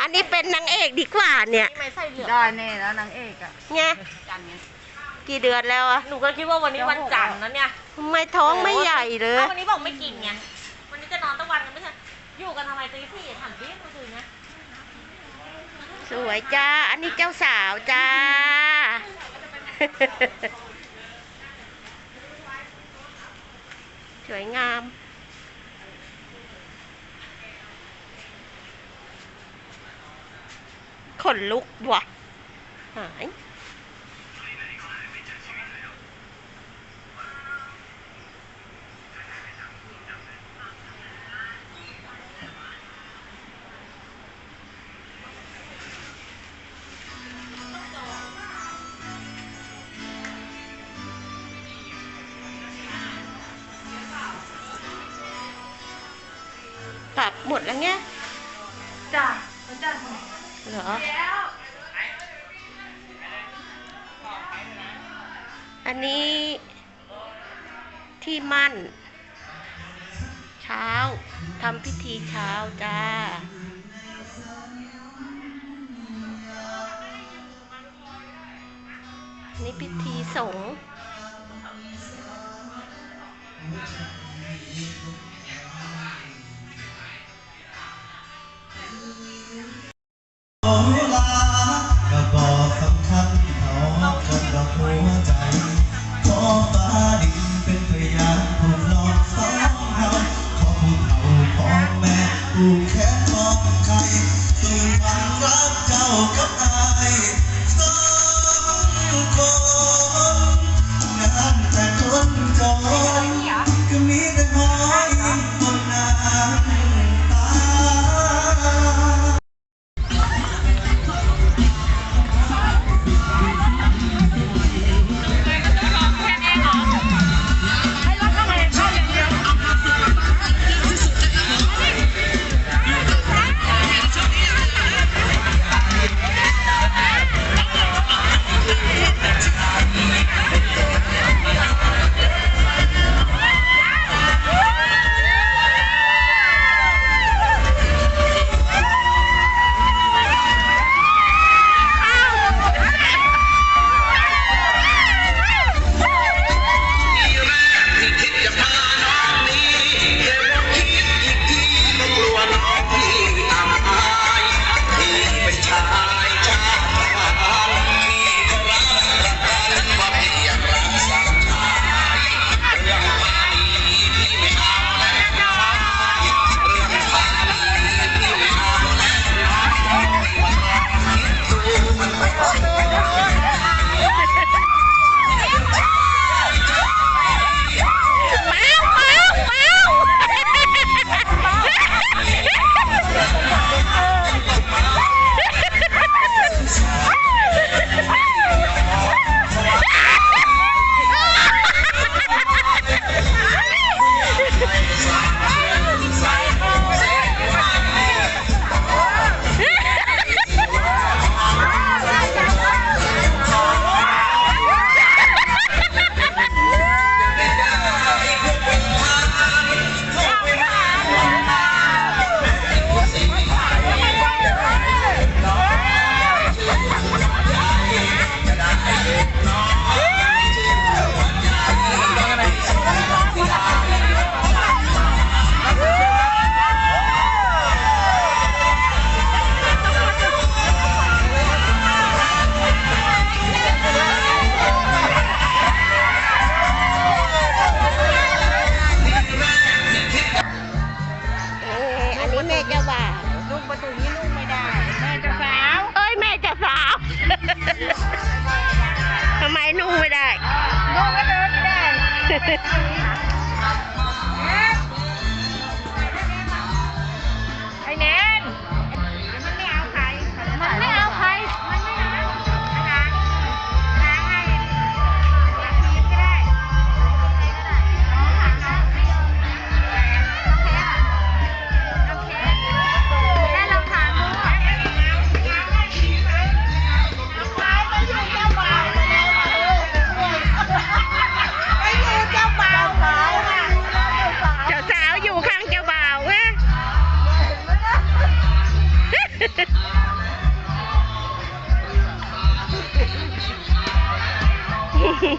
อันนี้เป็นนางเอกดีกว่าเนี่ย ไม่ใส่เหลืองได้แน่แล้วนางเอกอะไงจันไงกี่เดือนแล้วอะหนูก็คิดว่าวันนี้วันจันทร์นะเนี่ยทำไมท้องไม่ใหญ่เลยอ้าววันนี้บอกไม่กินไงวันนี้จะนอนตั้งวันกันไม่ใช่อยู่กันทำไมตีสี่ถามดิเมื่อคืนนะสวยจ้า อันนี้เจ้าสาวจ้า สวยงาม ขนลุกว่ะ หาย ปรับหมดแล้วไงจ้าจ้า เหรอ อันนี้ที่มั่น เช้าทำพิธีเช้าจ้า นี่พิธีสงฆ์ เ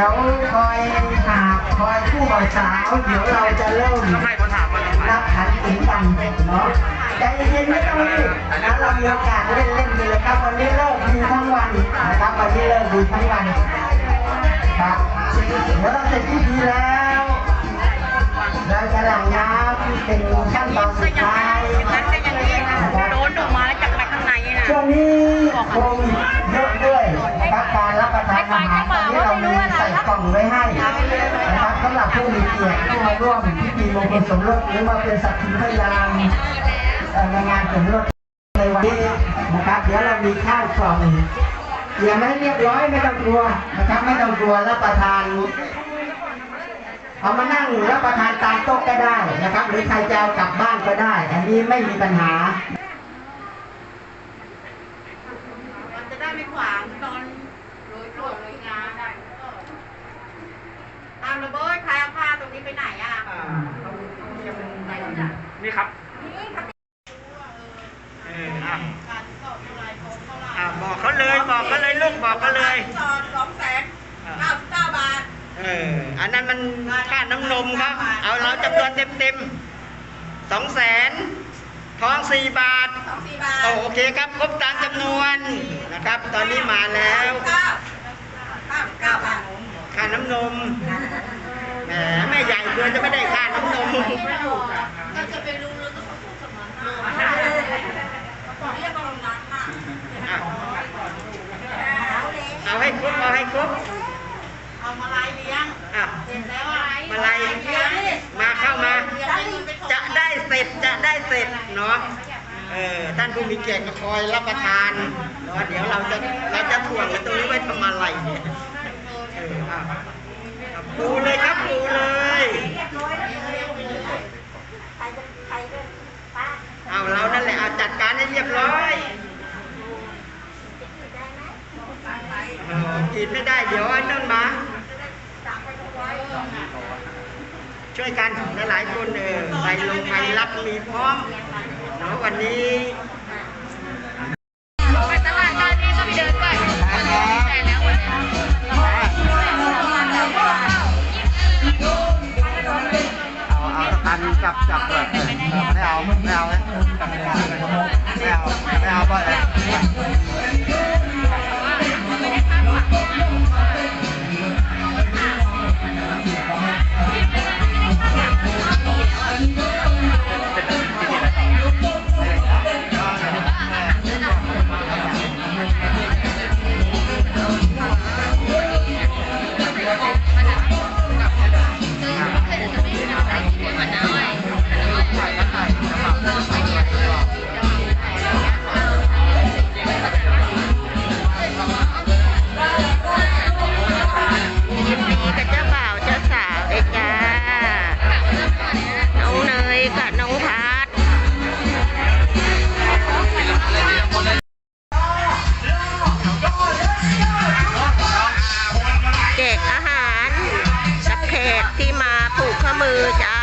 ดี๋ยวคอยหาคอยคู่บ่าวสาว เดี๋ยวเราจะเริ่มรับขันถึงกันเนาะใจเย็นไม่ต้องรีบนะเรามีโอกาสเล่นเล่นดีเลยครับวันนี้เลิกดีทั้งวันนะครับวันนี้เลิกดีทั้งวันครับเดี๋ยวเราเสร็จพิธีแล้วเราจะหลังน้ำเป็นขั้นตอนสุดท้ายนะครับโดนออกมาแล้วจาก ช่วงนี้ควิดเยอะด้วยนะครับการรับประทานอาหารตอนนี้เรามีใส่กล่องไว้ให้นะครับสำหรับผู้มีเกียรติที่มาร่วมพิธีมงคลสมรสหรือมาเป็นสักขีพยานในงานสมรสในวันนี้นะครับเดี๋ยวเรามีข้าวกล่องเตรียมไว้ให้เรียบร้อยไม่ต้องกลัวนะครับไม่ต้องกลัวรับประทานเอามานั่งรับประทานตามโต๊ะก็ได้นะครับ หรือใครจะเอากลับบ้านก็ได้ อันนี้ไม่มีปัญหา มันจะได้ไม่ขวางตอนโรยตัวโรยงาได้ตามระเบิดใครเอาผ้าตรงนี้ไปไหนอะ นี่ครับเอออะอะบอกเขาเลยบอกเขาเลยลูกบอกเขาเลยสองแสนเก้าสิบเก้าบาท เอออันนั้นมันค่าน้ำนมครับ เอาเราจำนวนเต็มเต็มๆสองแสนทองสี่บาทสองสี่บาท โอเคครับครบตามจำนวนนะครับ ตอนนี้มาแล้วเก้าเก้าสิบเก้าบาทค่าน้ำนมแหมแม่ใหญ่เกินจะไม่ได้ค่าน้ำนมก็จะไปรู้แล้วก็พูดสมานเรียกว่าลงนัดน่ะ อะเอาให้ครบ เอาให้ครบ เอามาลายเลี้ยง อะ เสร็จแล้วอะ มาลัยมาเข้ามา จะได้เสร็จจะได้เสร็จเนาะเออท่าน ผู้มีเกียรติคอยรับประทานเนาะเดี๋ยวเราจะเราจะถ่วงไว้ตรงนี้ไว้ทำอะไรเนี่ยเอออะปูเลยครับปูเลยเอาเรานั่นแหละเอาจัดการให้เรียบร้อยกินไม่ได้เดี๋ยวไอ้นั่นมาช่วยกันหลายๆคนเออใครลงใครรับมีพร้อมเนาะวันนี้ันจับจับเลยเออไม่เอาไม่เอาเลยไม่เอาไม่เอาไม่เลย อจ้า